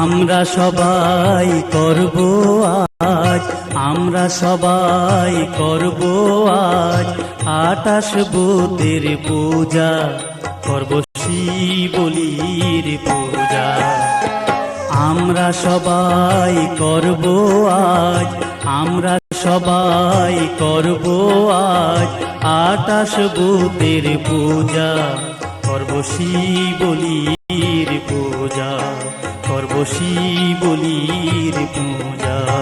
আমরা সবাই করব আজ, আমরা সবাই করব আজ। আটাশ বুতের পূজা, করব শিবলির পূজা। আমরা সবাই করব আজ, আমরা সবাই করব আজ। আটাশ বুতের পূজা, করব শিবলির বসি বলির পূজা।